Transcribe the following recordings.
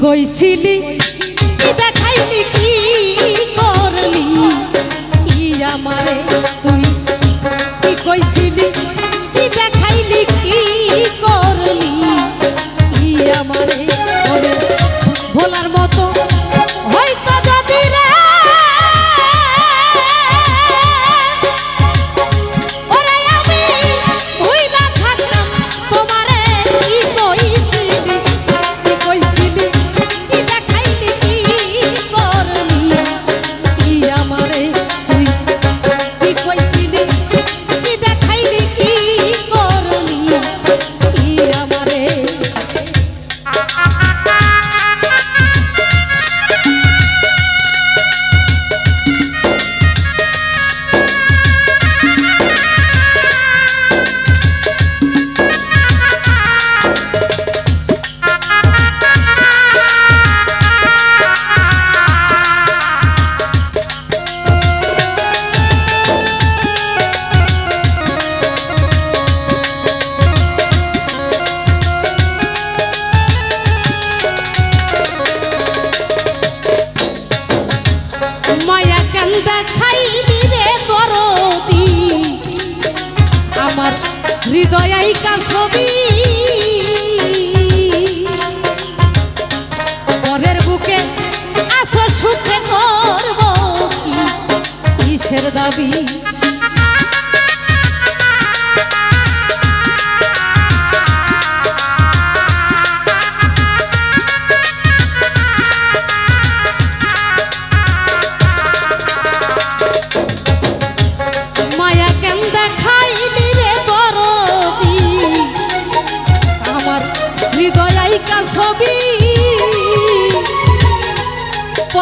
কইছিলি কি দেখাইনি কি? দয়াইকা ছবি পরের বুকে আসো সুখে করব কিসের দাবি?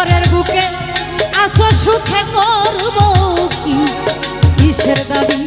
পরের বুকে আসো সুখে করব কি? কিসের দাবি?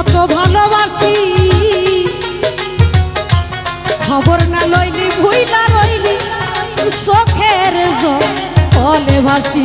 যত ভালোবাসি। খবর না লইলি ভুইলা রইলি চোখের জলে ভাসি।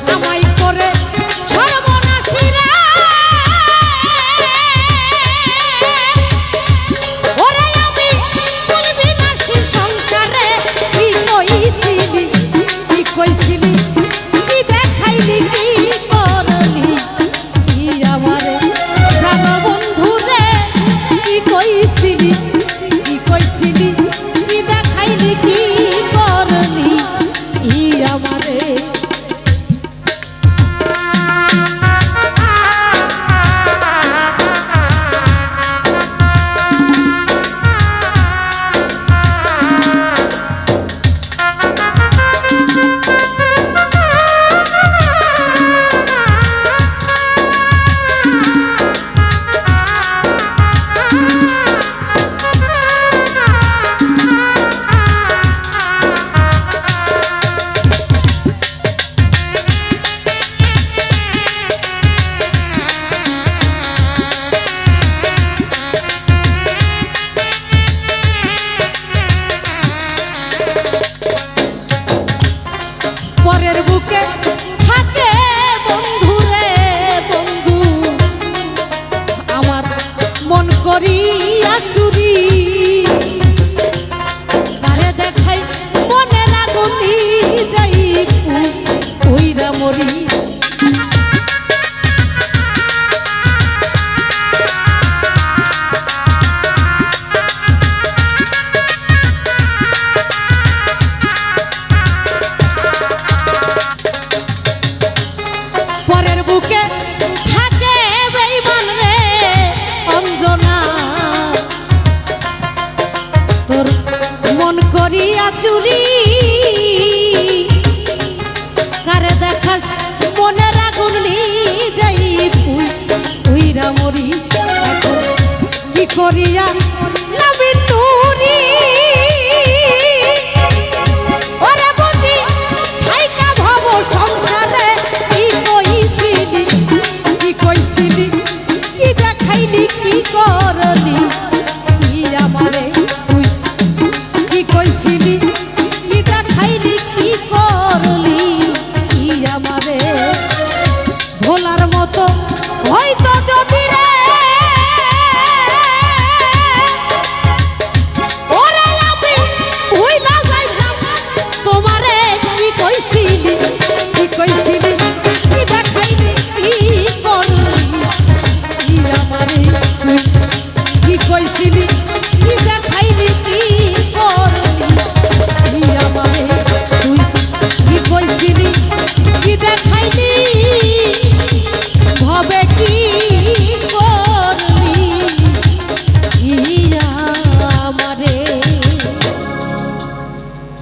তোর মন করিয়া চুরি। কারে দেখাস মনে আগুন যাই তুই? তুইরা মরিস কি করিয়া নবীন